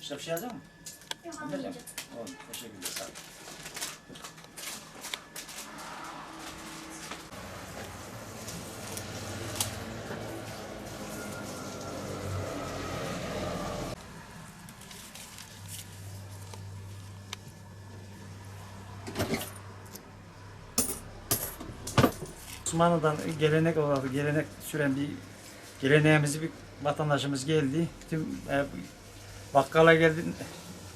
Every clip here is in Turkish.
Başka bir şey yazacak mı? Yok Anlayacağım. Oldu. Teşekkürler. Sağ olun. Osmanlı'dan gelenek olarak gelenek süren bir geleneğimizi bir vatandaşımız geldi. Tüm e, bakkala geldi.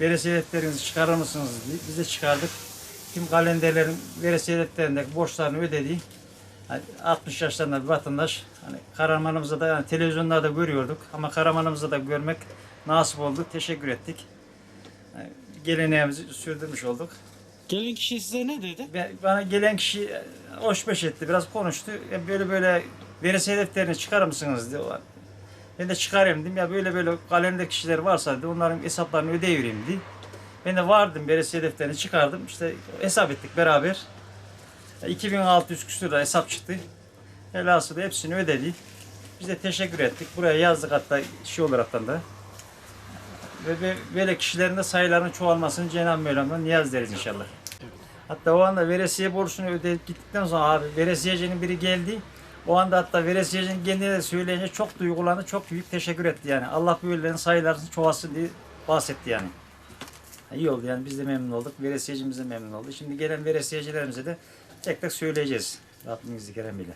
Veresiye defterinizi çıkarır mısınız diye. Biz de çıkardık. Tüm kalenderlerin veresiye defterindeki borçlarını ödedi. Hani 60 yaşlarında bir vatandaş. Hani Kahramanımızı da yani televizyonlarda görüyorduk ama Kahramanımızı da görmek nasip oldu. Teşekkür ettik. Yani geleneğimizi sürdürmüş olduk. Gelen kişi size ne dedi? Ve bana gelen kişi e, hoş beş etti, biraz konuştu. Ya böyle böyle veresiye defterini çıkarır mısınız diye. Ben de çıkarayım dedim. Ya böyle böyle kalender kişiler varsa dedi, onların hesaplarını ödeyivereyim dedi. Ben de vardım veresiye defterini çıkardım. İşte hesap ettik beraber. Ya 2600 küsur lira hesap çıktı. Helası da hepsini ödedi. Biz de teşekkür ettik. Buraya yazdık hatta şey olaraktan da. Ve böyle kişilerin de sayılarının çoğalmasını Cenab-ı Mevlam'dan niyaz ederiz inşallah. Hatta o anda veresiye borcunu ödeyip gittikten sonra abi veresiyecinin biri geldi. O anda hatta veresiyecinin kendine de söyleyince çok duygulandı, çok büyük teşekkür etti yani. Allah böylelerin sayılarını çoğalsın diye bahsetti yani. İyi oldu yani biz de memnun olduk, veresiyecimiz de memnun oldu. Şimdi gelen veresiyecilerimize de tek tek söyleyeceğiz. Rabbimiz keremiyle.